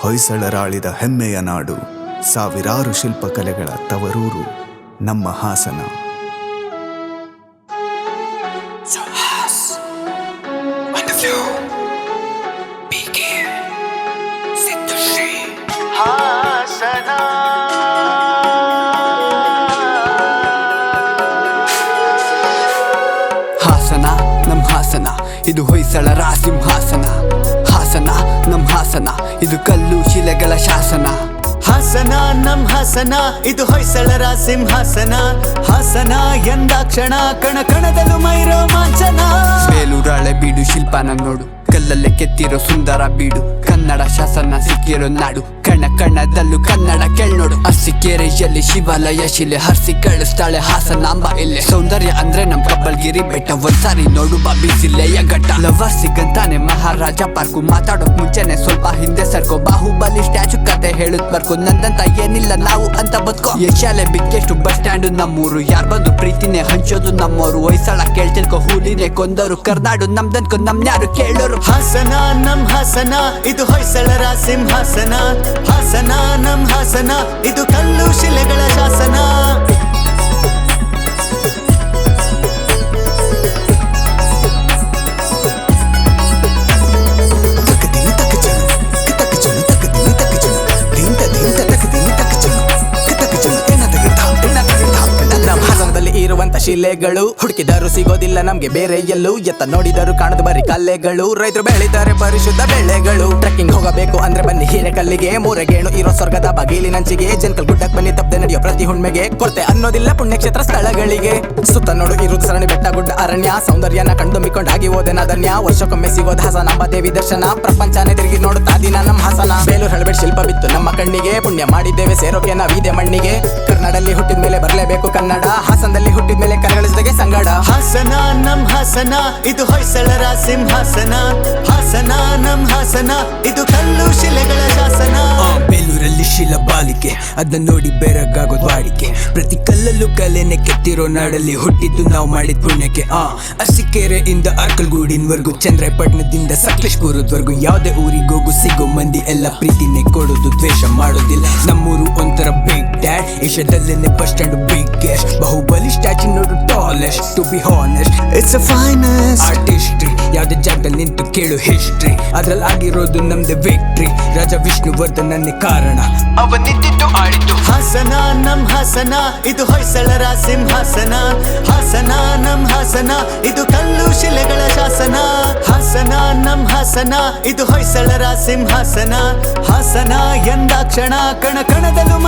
ಹೊಯ್ಸಳರಾಳಿದ ಹೆಮ್ಮೆಯ ನಾಡು ಸಾವಿರಾರು ಶಿಲ್ಪಕಲೆಗಳ ತವರೂರು ನಮ್ಮ ಹಾಸನ. ಹಾಸನ. ನಮ್ಮ ಹಾಸನ. ಇದು ಹೊಯ್ಸಳರ ಸಿಂಹಾಸನ. ಹಾಸನ ನಮ್ ಹಾಸನ ಇದು ಕಲ್ಲು ಶಿಲೆಗಳ ಶಾಸನ. ಹಾಸನ ನಮ್ ಹಾಸನ ಇದು ಹೊಯ್ಸಳರ ಸಿಂಹಾಸನ. ಹಾಸನ ಎಂದಾಕ್ಷಣ ಕಣ ಕಣದಲ್ಲೂ ಮೈ ರೋಮಾಂಚನ ಬೇಲೂರಾಳೆ ಬೀಡು ಶಿಲ್ಪನ ನೋಡು. ಕಲ್ಲಲ್ಲೇ ಕೆತ್ತಿರೋ ಸುಂದರ ಬೀಡು. ಕನ್ನಡ ಶಾಸನ ಸಿಕ್ಕಿರೋ ನಾಡು. ಕಣ ಕಣದಲ್ಲೂ ಕನ್ನಡ ಕೆಳ್ನೋಡು. ಎಲ್ಲಿ ಶಿವಾಲಯ ಶಿಲೆ ಹರಿಸಿ ಕಳಿಸ್ತಾಳೆ ಹಾಸನಾಂಬ ಇಲ್ಲೇ ಸೌಂದರ್ಯ ಅಂದ್ರೆ ನಮ್ ಕಬ್ಬಲ್ಗಿರಿ ಬೆಟ್ಟ. ಒಂದ್ಸಾರಿ ನೋಡು ಬಾ ಜಿಲ್ಲೆಯ ಘಟ್ಟ. ಲವರ್ ಸಿಗಂತಾನೆ ಮಹಾರಾಜ ಪಾರ್ಕು. ಮಾತಾಡೋಕ್ ಮುಂಚೆನೆ ಸ್ವಲ್ಪ ಹಿಂದೆ ಸರ್ಕೋ. ಬಾಹುಬಲಿ ಸ್ಟ್ಯಾಚು ಕತೆ ಹೇಳುದ್ ಬರ್ಕು. ನಂದಂತ ಏನಿಲ್ಲ ನಾವು ಅಂತ ಬದುಕೋ. ಯಶಾಲೆ ಬಿಗ್ಗೆಷ್ಟು ಬಸ್ ಸ್ಟ್ಯಾಂಡ್ ನಮ್ಮೂರು. ಯಾರ್ ಬಂದು ಪ್ರೀತಿನೇ ಹಂಚೋದು ನಮ್ಮೋರು. ಹೊಯ್ಸಳ ಕೇಳ್ತಿಲ್ಕೋ, ಹೂಲಿನೇ ಕೊಂದೋರು. ಕರ್ನಾಡು ನಮ್ದನ್ಕೋ ಯಾರು ಕೇಳೋರು. ಹಾಸನ ನಮ್ ಹಾಸನ ಇದು ಹೊಯ್ಸಳರ ಸಿಂಹಾಸನ. ಹಾಸನ ನಮ್ ಹಾಸನ ಇದು ಕಲ್ಲು ಶಿಲೆಗಳ ಶಾಸನ. ಶಿಲೆಗಳು ಹುಡುಕಿದರು ಸಿಗೋದಿಲ್ಲ, ನಮ್ಗೆ ಬೇರೆ ಎಲ್ಲೂ. ಎತ್ತ ನೋಡಿದರೂ ಕಾಣದು ಬರಿ ಕಲ್ಲೆಗಳು. ರೈತರು ಬೆಳೀತಾರೆ ಪರಿಶುದ್ಧ ಬೆಳೆಗಳು. ಟ್ರೆಕ್ಕಿಂಗ್ ಹೋಗಬೇಕು ಅಂದ್ರೆ ಬನ್ನಿ ಹಿರೇಕಲ್ಲಿಗೆ. ಮೂರಗೇಣು ಇರೋ ಸ್ವರ್ಗದ ಬಗೀಲಿನಂಚಿಗೆ ಜನಕಲ್ ಗುಡ್ಡಕ್ ಬನ್ನಿ ತಪ್ಪದೆ ನಡೆಯೋ ಪ್ರತಿ ಹುಣ್ಮೆಗೆ. ಕೊರತೆ ಅನ್ನೋದಿಲ್ಲ ಪುಣ್ಯಕ್ಷೇತ್ರ ಸ್ಥಳಗಳಿಗೆ. ಸುತ್ತ ನೋಡು ಇರುದು ಸರಣಿ ಬೆಟ್ಟ ಗುಡ್ಡ ಅರಣ್ಯ. ಸೌಂದರ್ಯನ ಕಂಡುಮಿಕೊಂಡಾಗಿ ಹೋದೆನ ಧನ್ಯ. ವರ್ಷಕ್ಕೊಮ್ಮೆ ಸಿಗೋದು ನಮ್ಮ ದೇವಿ ದರ್ಶನ. ಪ್ರಪಂಚನೇ ತಿರುಗಿ ನೋಡುತ್ತಾ ದಿನ ನಮ್ಮ ಹಾಸನ. ಬೇಲೂರು ಹಳಬೇಡ್ ಶಿಲ್ಪ ಬಿತ್ತು ನಮ್ಮ ಕಣ್ಣಿಗೆ. ಪುಣ್ಯ ಮಾಡಿದ್ದೇವೆ ಸೇರೋಕೆ ನಾವಿದೆ ಮಣ್ಣಿಗೆ. ಕನ್ನಡಲ್ಲಿ ಹುಟ್ಟಿದ ಮೇಲೆ ಬರಲೇಬೇಕು ಕನ್ನಡ. ಹಾಸನದಲ್ಲಿ ಹುಟ್ಟಿದ ಮೇಲೆ ಕರಗಳಿಸಿದಾಗೆ ಸಂಗಡ. ಹಾಸನ ನಮ್ ಹಾಸನ ಇದು ಹೊಯ್ಸಳರ ಸಿಂಹಾಸನ. ಹಾಸನ ನಮ್ ಹಾಸನ ಇದು ಕಲ್ಲು ಶಿಲೆಗಳ ಶಾಸನ. ಆ, ಬೇಲೂರಲ್ಲಿ ಶಿಲ ಬಾಲಿಕೆ ಅದನ್ನ ನೋಡಿ ಬೇರಗಾಗೋದು ವಾಡಿಕೆ. ಪ್ರತಿ ಕಲ್ಲಲ್ಲೂ ಕಲೆನೆ ಕೆತ್ತಿರೋ ನಾಡಲ್ಲಿ ಹುಟ್ಟಿದ್ದು ನಾವು ಮಾಡಿದ ಪುಣ್ಯಕ್ಕೆ ಆ. ಅರಸೀಕೆರೆಯಿಂದ ಅರ್ಕಲ್ಗೂಡಿನವರೆಗೂ ಚಂದ್ರಪಟ್ಟಣದಿಂದ ಸಕಲೇಶ್ಪುರದವರೆಗೂ ಯಾವುದೇ ಊರಿಗೋಗು ಸಿಗೋ ಮಂದಿ ಎಲ್ಲ ಪ್ರೀತಿನೇ ಕೊಡೋದು ದ್ವೇಷ ಮಾಡೋದಿಲ್ಲ. ನಮ್ಮೂರು ಒಂಥರ big dad ಏಷ್ಯಾದಲ್ಲೇನೆ bus stand biggest Bahubali statue to be honest it's a finest art history ಯಾವ್ದೇ ಜಾಗದಲ್ಲಿ ನಿಂತು ಕೇಳು ಹಿಸ್ಟ್ರಿ ಅದ್ರಲ್ಲಿ ಆಗಿರೋದು ನಮ್ದು ವಿಕ್ಟ್ರಿ ರಾಜ ವಿಷ್ಣುವರ್ಧನನ್ನೇ ಕಾರಣ. ಅವನಿದ್ದು ಆಡಿದ್ದು ಹಾಸನ ನಮ್ ಹಾಸನ ಇದು ಹೊಯ್ಸಳರ ಸಿಂಹಾಸನ. ಹಾಸನ ನಮ್ ಹಾಸನ ಇದು ಕಲ್ಲು ಶಿಲೆಗಳ ಶಾಸನ. ಹಾಸನ ನಮ್ ಹಾಸನ ಇದು ಹೊಯ್ಸಳರ ಸಿಂಹಾಸನ. ಹಾಸನ ಎಂದಾಕ್ಷಣ ಕಣ ಕಣದಲ್ಲೂ